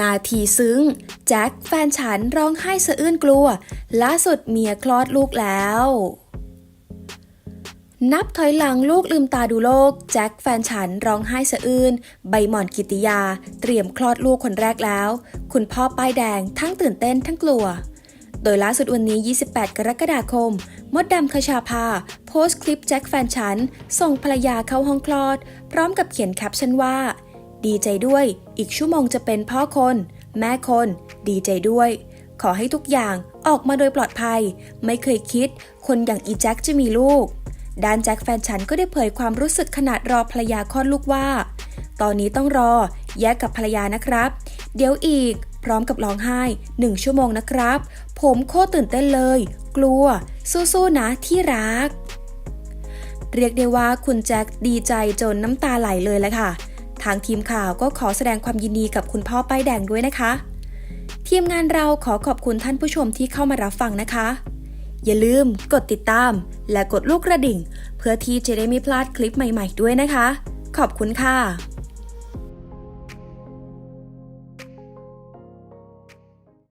นาทีซึ้ง แจ็คแฟนฉันร้องไห้สะอื้นกลัว ล่าสุดเมียคลอดลูกแล้ว นับถอยหลังลูกลืมตาดูโลก แจ็คแฟนฉันร้องไห้สะอื้น ใบหมอนกิติยา เตรียมคลอดลูกคนแรกแล้ว คุณพ่อป้ายแดงทั้งตื่นเต้นทั้งกลัว โดยล่าสุดวันนี้ 28 กรกฎาคม มดดำคชาภา โพสต์คลิปแจ็คแฟนฉัน ส่งภรรยาเข้าห้องคลอด พร้อมกับเขียนแคปชั่นว่า ดีใจด้วย อีกชั่วโมงจะเป็นพ่อคน แม่คน ดีใจด้วย ขอให้ทุกอย่างออกมาโดยปลอดภัย ไม่เคยคิด คนอย่างอีแจ็คจะมีลูก ด้านแจ็คแฟนฉันก็ได้เผยความรู้สึกขนาดรอภรรยาคลอดลูกว่า ตอนนี้ต้องรอ แยกกับภรรยานะครับ เดี๋ยวอีก พร้อมกับร้องไห้หนึ่งชั่วโมงนะครับ ผมโคตรตื่นเต้นเลย กลัว สู้ๆนะที่รัก เรียกได้ว่าคุณแจ็คดีใจจนน้ำตาไหลเลยแหละค่ะ ทางทีมข่าวก็ขอแสดงความยินดีกับคุณพ่อป้ายแดงด้วยนะคะ ทีมงานเราขอขอบคุณท่านผู้ชมที่เข้ามารับฟังนะคะ อย่าลืมกดติดตาม และกดลูกกระดิ่ง เพื่อที่จะได้ไม่พลาดคลิปใหม่ ๆ ด้วยนะคะ ขอบคุณค่ะ